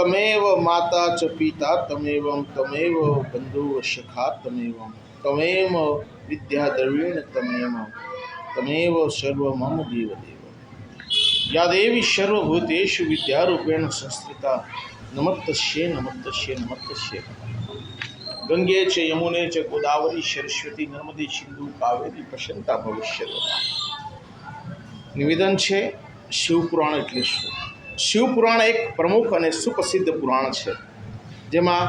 તમેવ માતા ચ પિતા તમેવમ તમેવ બંધુ સખા તમેવમ તમેવ વિદ્યા દ્રવીણ તમેવ તમેવ સર્વ મમ દેવ દેવ યાદેવી સર્વભૂતેષુ વિદ્યારૂપેણ સંસ્થિતા નમસ્તસ્યે નમસ્તસ્યે નમસ્તસ્યે ગંગે છે યમુને છે ગોદાવરી સરસ્વતી નર્મદે સિંધુ કાવેરી પ્રસન્નતા ભવિષ્ય નિવેદન છે શિવપુરાણ એટલે શું શિવપુરાણ એક પ્રમુખ અને સુપ્રસિદ્ધ પુરાણ છે, જેમાં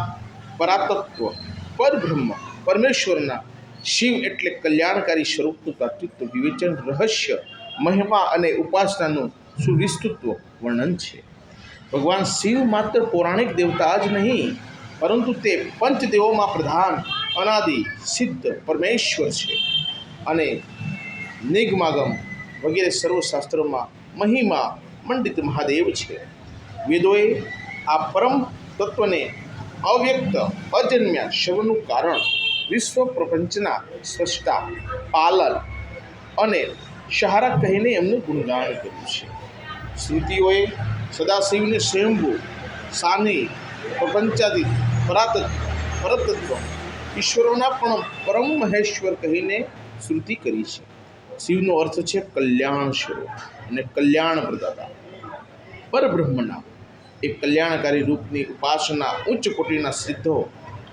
પરાતત્વ, પરબ્રહ્મ, પરમેશ્વરના શિવ એટલે કલ્યાણકારી સ્વરૂપનું તાત્વિક વિવેચન, રહસ્ય, મહિમા અને ઉપાસનાનું સુવિસ્તૃત્વ વર્ણન છે. ભગવાન શિવ માત્ર પૌરાણિક દેવતા જ નહીં, પરંતુ તે પંચદેવોમાં પ્રધાન, અનાદિ, સિદ્ધ પરમેશ્વર છે અને નિગમાગમ વગેરે સર્વશાસ્ત્રોમાં મહિમા મંડિત મહાદેવ છે. વેદોએ આ પરમ તત્વને અવ્યક્ત અજન્મ્યા શવનું કારણ વિશ્વ પ્રપંચના સ્રષ્ટા પાલન અને સહારા કહીને એમનું ગુણગાન કર્યું છે. સ્મૃતિઓએ સદાશિવને સ્વયંભૂ સાની પ્રપંચાદિત પરાતત્વ પરતત્વ ઈશ્વરોના પણ પરમ મહેશ્વર કહીને શ્રુતિ કરી છે. શિવનો અર્થ છે કલ્યાણ સ્વરૂપ. અને કલ્યાણ પ્રદાતા. પરબ્રહ્મના એ કલ્યાણકારી રૂપની ઉપાસના ઉચ્ચ કોટીના સિદ્ધો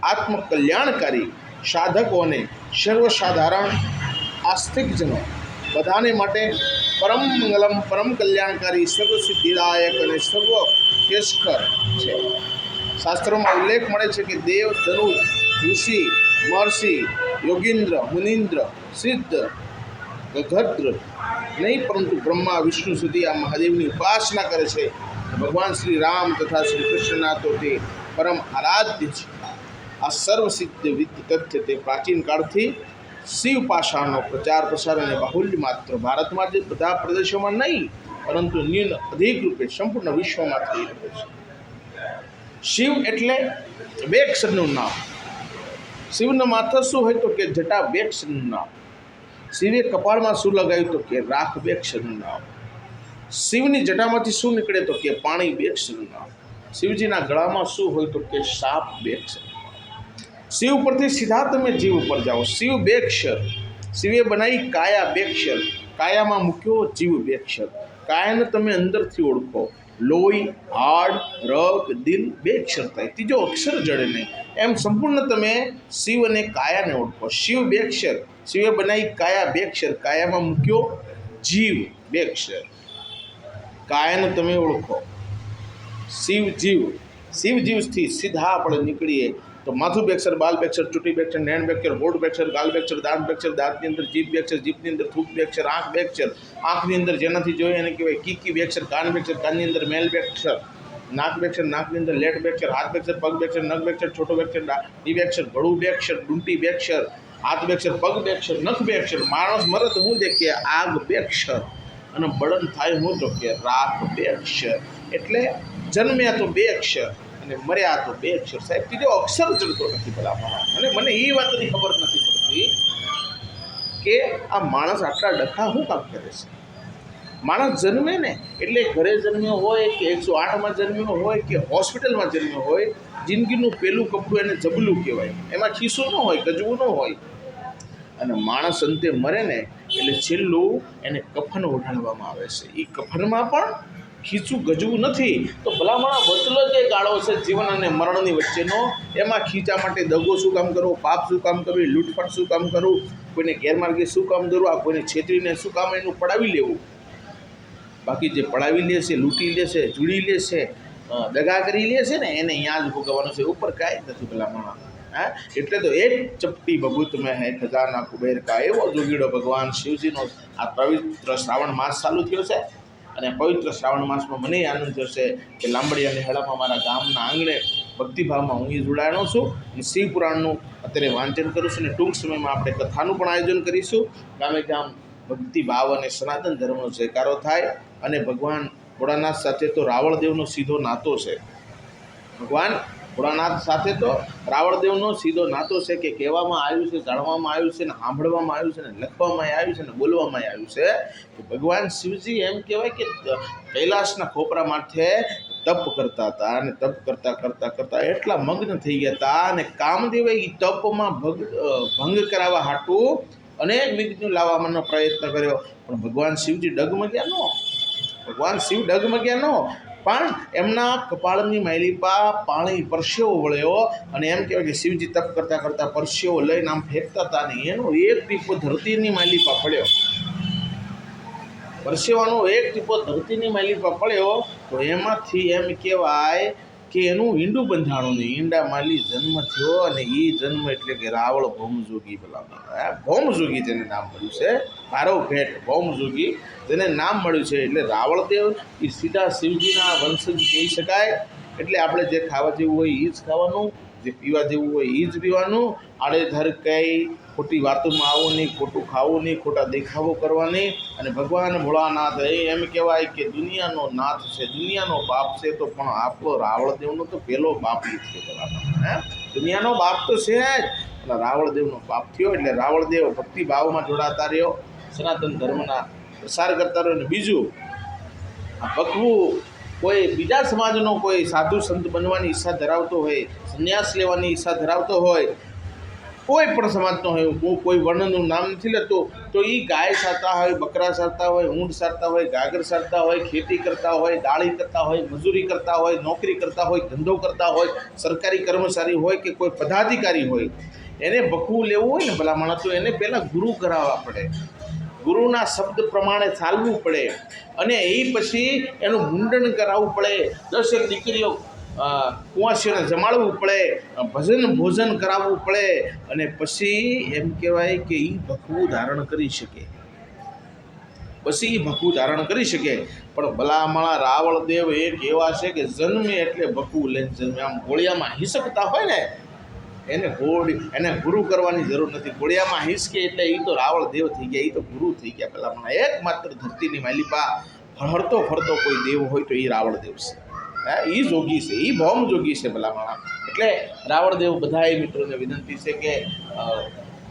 આત્મ કલ્યાણકારી સાધકોને સર્વસાધારણ આસ્તિકજનો બધાને માટે પરમ મંગલમ, પરમ કલ્યાણકારી સર્વ સિદ્ધિદાયક અને સર્વ શ્રેષ્ઠ છે. શાસ્ત્રોમાં ઉલ્લેખ મળે છે કે દેવ, ધનુ, ઋષિ, મહર્ષિ, યોગીન્દ્ર, મુનિન્દ્ર, સિદ્ધ ગગદ્ર નહીં, પરંતુ બ્રહ્મા, વિષ્ણુ સુધી આ મહાદેવની ઉપાસના કરે છે. ભગવાન શ્રી રામ તથા શ્રી કૃષ્ણના તો તે પરમ આરાધ્ય છે. આ સર્વસિદ્ધ વિદ્ય તથ્ય તે પ્રાચીન કાળથી શિવ પાષાણનો પ્રચાર, પ્રસાર અને બાહુલ્ય માત્ર ભારતમાં જ બધા પ્રદેશોમાં નહીં, પરંતુ ન્યૂન અધિક રૂપે સંપૂર્ણ વિશ્વમાં થઈ રહ્યો છે. શિવ એટલે બે અક્ષરનું નામ. શિવના માથા શું હોય તો કે જટા બે અક્ષરનું નામ. શિવે કપાળમાં શું લગાવ્યું તો કે રાખ બે અક્ષરનું નામ શિવની જટામાંથી શું નીકળે તો કે પાણી બે અક્ષરનું નામ શિવજીના ગળામાં શું હોય તો કે સાપ બે અક્ષર શિવ પરથી સીધા તમે જીવ ઉપર જાઓ. શિવ બે અક્ષર શિવે બનાવી કાયા બે અક્ષર કાયામાં મૂક્યો જીવ બે અક્ષર કાયાને તમે અંદરથી ઓળખો. લોહી, હાડ, રગ, દિલ બે અક્ષર થાય ત્રીજો અક્ષર જડે નહીં. એમ સંપૂર્ણ તમે શિવ અને કાયાને ઓળખો. શિવ બે અક્ષર. શિવે બનાવી કાયા બે અક્ષર. કાયામાં મૂક્યો જીવ બે અક્ષર. કાયાને તમે ઓળખો. શિવ જીવ. શિવ જીવથી સીધા આપણે નીકળીએ. તો માથું બેક્ષર બાલ બેક્ષર ચૂંટી બેક્ષર નેણ બેક્ષર હોઠ બેક્ષર ગાલ બેક્ષર દાંત બેક્ષર દાંતની અંદર જીભ બેક્ષર જીભની અંદર થૂક બેક્ષર આંખ બેક્ષર આંખની અંદર જેનાથી જોઈએ એને કહેવાય કીકી બેક્ષર કાન બેક્ષર કાનની અંદર મેલ બેક્ષર નાક બેક્ષર નાકની અંદર લેટ બેક્ષર હાથ બેક્ષર પગ બેક્ષર નખ બેક્ષર છોટો બેક્ષર ડી બેક્ષર ગળું બેક્ષર ડુંટી બેક્ષર હાથ બેક્ષર પગ બેક્ષર નખ બેક્ષર માણસ મરે તો હું દે કે આગ બેક્ષર અને બળન થાય હું તો કે રાખ બે અક્ષર એટલે જન્મ્યા તો બે અક્ષર અને મર્યા તો બે અક્ષર સાહેબ ત્રીજો અક્ષર ચડતો નથી ભલામાં અને મને એ વાતની ખબર નથી પડતી કે આ માણસ આટલા ડખા શું કામ કરે છે? માણસ જન્મે ને એટલે ઘરે જન્મ્યો હોય કે એકસો આઠમાં જન્મ્યો હોય કે હોસ્પિટલમાં જન્મ્યો હોય, જિંદગીનું પેલું કપડું એને જબલું કહેવાય. એમાં ખીસું ન હોય, ગજવું ન હોય. અને માણસ અંતે મરે ને એટલે છેલ્લું એને કફન ઓઢાડવામાં આવે છે. એ કફનમાં પણ ખીચું ગજવું નથી, તો ભલામણા વચલો જે ગાળો છે જીવન અને મરણની વચ્ચેનો, એમાં ખીચા માટે દગો શું કામ કરવો, પાપ શું કામ કરવું, લૂંટફાટ શું કામ કરવું, કોઈને ગેરમાર્ગે શું કામ દોરવા, કોઈને છેતરીને શું કામ એનું પડાવી લેવું. બાકી જે પડાવી લે છે, લૂંટી લે છે જુડી લે છે દગા કરી લે છે ને, એને અહીંયા જ ભોગવવાનું છે, ઉપર કાંઈ નથી ભલામણા. હા? એટલે તો એ જ ચપટી ભગુત મેં હે ખજાના કુબેર કા એવો જોગીડો ભગવાન શિવજીનો આ પવિત્ર શ્રાવણ માસ ચાલુ થયો છે. અને પવિત્ર શ્રાવણ માસમાં મને આનંદ થશે કે લાંબડી અને હેડામાં મારા ગામના આંગણે ભક્તિભાવમાં હું જોડાયેલો છું અને શિવ પુરાણનું અત્યારે વાંચન કરું છું અને ટૂંક સમયમાં આપણે કથાનું પણ આયોજન કરીશું. ગામે ગામ ભક્તિભાવ અને સનાતન ધર્મનો જયકારો થાય અને ભગવાન ભોળાનાથ સાથે તો રાવણદેવનો સીધો નાતો છે. ભગવાન ભોળાનાથ સાથે તો રાવણદેવનો સીધો નાતો છે કે કહેવામાં આવ્યું છે, જાણવામાં આવ્યું છે ને સાંભળવામાં આવ્યું છે ને લખવામાં આવ્યું છે ને બોલવામાં આવ્યું છે. કે ભગવાન શિવજી એમ કહેવાય કે ત- કૈલાસના ખોપરા માથે તપ કરતા હતા અને તપ કરતા કરતા કરતા એટલા મગ્ન થઈ ગયા હતા અને કામદેવે એ તપમાં ભગ ભંગ કરાવવા હાટું અનેક વિઘ્ન લાવવાનો પ્રયત્ન કર્યો. પણ ભગવાન શિવજી ડગમગ્યા ન. ભગવાન શિવ ડગમગ્યા નો. પણ એમના કપાળની માયલીપા પાણી પરસેવો વળ્યો અને એમ કહેવાય કે શિવજી તપ કરતા કરતા પરસેવો લઈને આમ ફેંકતા હતા નહીં એનો એક ટીપો ધરતીની માયલીપા પડ્યો. પરસેવાનો એક ટીપો ધરતીની માયલીપા પડ્યો તો એમાંથી એમ કહેવાય કે એનું ઈંડું બંધાણું નહીં ઈંડા માલી જન્મ થયો અને એ જન્મ એટલે કે રાવળ ભૌમજોગી પેલા ભૌમજોગી તેને નામ મળ્યું છે. મારવ ભેટ ભૌમજોગી તેને નામ મળ્યું છે એટલે રાવળદેવ, એ સીધા શિવજીના વંશજ કહી શકાય. એટલે આપણે જે ખાવા જેવું હોય એ જ ખાવાનું, જે પીવા જેવું હોય એ જ પીવાનું. આડેધર કંઈ ખોટી વાતોમાં આવવું નહીં, ખોટું ખાવું નહીં, ખોટા દેખાવો કરવાની. અને ભગવાન ભોળાનાથ, એ એમ કહેવાય કે દુનિયાનો નાથ છે, દુનિયાનો બાપ છે તો પણ આપણો રાવળદેવનો તો પહેલો બાપ એ છે હે? દુનિયાનો બાપ તો છે જ. રાવળદેવનો બાપ થયો એટલે રાવળદેવ ભક્તિ ભાવમાં જોડાતા રહ્યો. સનાતન ધર્મના પ્રસાર કરતા રહ્યો અને બીજું, આ ભગવું કોઈ બીજા સમાજનો કોઈ સાધુ સંત બનવાની ઈચ્છા ધરાવતો હોય, સંન્યાસ લેવાની ઈચ્છા ધરાવતો હોય, કોઈ પણ સમાજનો હોય, હું કોઈ વર્ણનું નામ નથી લેતો, તો એ ગાય સારતા હોય, બકરા સારતા હોય, ઊંટ સારતા હોય, ગાગર સારતા હોય, ખેતી કરતા હોય, દાળી કરતા હોય, મજૂરી કરતા હોય, નોકરી કરતા હોય, ધંધો કરતા હોય, સરકારી કર્મચારી હોય કે કોઈ પદાધિકારી હોય, એને બકવું લેવું હોય ને ભલામણ તો એને પહેલાં ગુરુ કરાવવા પડે. ગુરુના શબ્દ પ્રમાણે ચાલવું પડે અને એ પછી એનું મુંડન કરાવવું પડે. દસેક દીકરીઓ કુંવાસીઓને જમાડવું પડે, ભજન ભોજન કરાવવું પડે અને પછી એમ કહેવાય કે એ ભખવું ધારણ કરી શકે. પછી એ ભખવું ધારણ કરી શકે. પણ ભલામણા રાવળદેવ એક એવા છે કે જન્મે એટલે ભખવું લઈને જન્મે આમ ગોળિયામાં હિસકતા હોય ને એને ગોળી, એને ગુરુ કરવાની જરૂર નથી. ગોળિયામાં હિસકે એટલે એ તો રાવળ દેવ થઈ ગયા એ તો ગુરુ થઈ ગયા પેલા મને એકમાત્ર ધરતીની માલિપા ફરતો ફરતો કોઈ દેવ હોય તો એ રાવળ દેવ છે. હા એ જોગી છે એ ભૌમ જોગી છે પેલા માણા. એટલે રાવળદેવ બધાએ મિત્રોને વિનંતી છે કે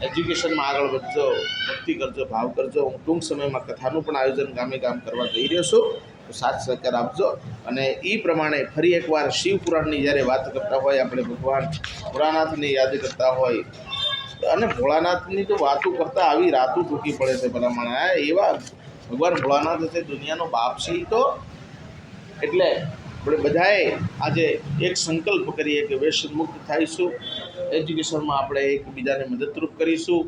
એજ્યુકેશનમાં આગળ વધજો, ભક્તિ કરજો, ભાવ કરજો. હું ટૂંક સમયમાં કથાનું પણ આયોજન ગામે ગામ કરવા જઈ રહ્યો છું. સાથ સહકાર આપજો અને એ પ્રમાણે ફરી એકવાર શિવ પુરાણની જ્યારે વાત કરતા હોય, આપણે ભગવાન ભોળાનાથની યાદ કરતા હોય, અને ભોળાનાથની તો વાતો કરતાં આવી રાતું ટૂંકી પડે છે ભલામણ. એવા ભગવાન ભોળાનાથ છે દુનિયાનો બાપ છે તો એટલે આપણે બધાએ આજે એક સંકલ્પ કરીએ કે વ્યસન મુક્ત થઈશું. એજ્યુકેશનમાં આપણે એકબીજાને મદદરૂપ કરીશું.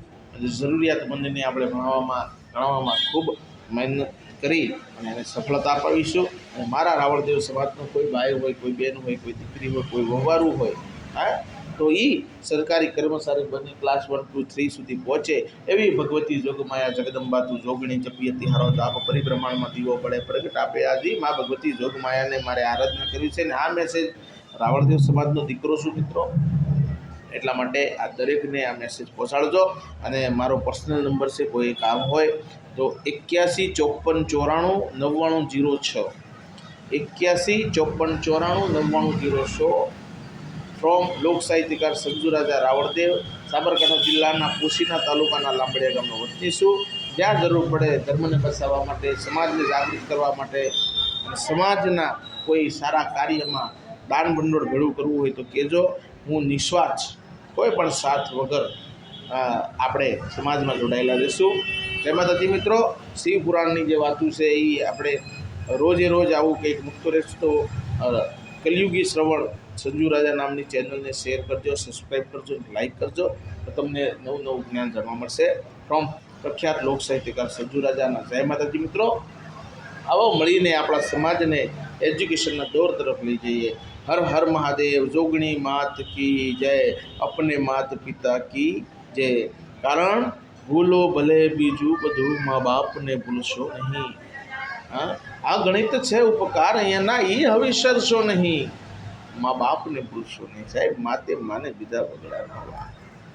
જરૂરિયાતમંદને આપણે ભણાવવામાં, ગણાવવામાં ખૂબ મહેનત કરી અને એને સફળતા અપાવીશું. અને મારા રાવળદેવ સમાજનો કોઈ ભાઈ હોય, કોઈ બહેન હોય, કોઈ દીકરી હોય, કોઈ વવારું હોય, હા, તો એ સરકારી કર્મચારી બની ક્લાસ વન ટુ થ્રી સુધી પહોંચે એવી ભગવતી જોગમાયા જગદંબા તું જોગણી જપી હતી. હારો તાપ પરિભ્રમણમાં દીવો પડે પ્રગટ આપે આજી મા ભગવતી જોગમાયાને મારે આરાધના કરવી છે. ને આ મેસેજ રાવળદેવ સમાજનો દીકરો છું મિત્રો? એટલા માટે આ દરેકને આ મેસેજ પહોંચાડજો અને મારો પર્સનલ નંબર છે, કોઈ કામ હોય તો એક્યાસી ચોપન ચોરાણું નવ્વાણું જીરો છ. એક્યાસી ચોપન ચોરાણું નવ્વાણું જીરો છ. ફ્રોમ લોક સાહિત્યકાર સંજુ રાજા રાવળદેવ, સાબરકાંઠા જિલ્લાના કુશીના તાલુકાના લાંબડિયા ગામનો વતની છું. જ્યાં જરૂર પડે ધર્મને બચાવવા માટે, સમાજને જાગૃત કરવા માટે સમાજના કોઈ સારા કાર્યમાં દાન ભંડોળ ભેળું કરવું હોય તો કહેજો. હું નિસ્વાર્થ કોઈ પણ સાથ વગર આપણે સમાજમાં જોડાયેલા રહીશું જય માતાજી મિત્રો શિવ પુરાણની જે વાતો છે એ આપણે રોજે રોજ આવું કંઈક મુક્ત રહેશું તો કલયુગી શ્રવણ સંજુ રાજા નામની ચેનલને શેર કરજો સબસ્ક્રાઈબ કરજો લાઈક કરજો. તો તમને નવું નવું જ્ઞાન જાણવા મળશે. ફ્રોમ પ્રખ્યાત લોક સાહિત્યકાર સંજુ રાજાના જય માતાજી મિત્રો. આવો મળીને આપણા સમાજને એજ્યુકેશનના દોર તરફ લઈ જઈએ. હર હર મહાદેવ જોગણી માત કી જય અપને માત પિતા કી જય કારણ ભૂલો ભલે બીજું બધું મા બાપને ભૂલશો નહીં હા આ ગણિત છે ઉપકાર અહીંયાના એ હવે સરશો નહીં। મા બાપને ભૂલશો નહીં સાહેબ માતે માને બીજા બગડા ના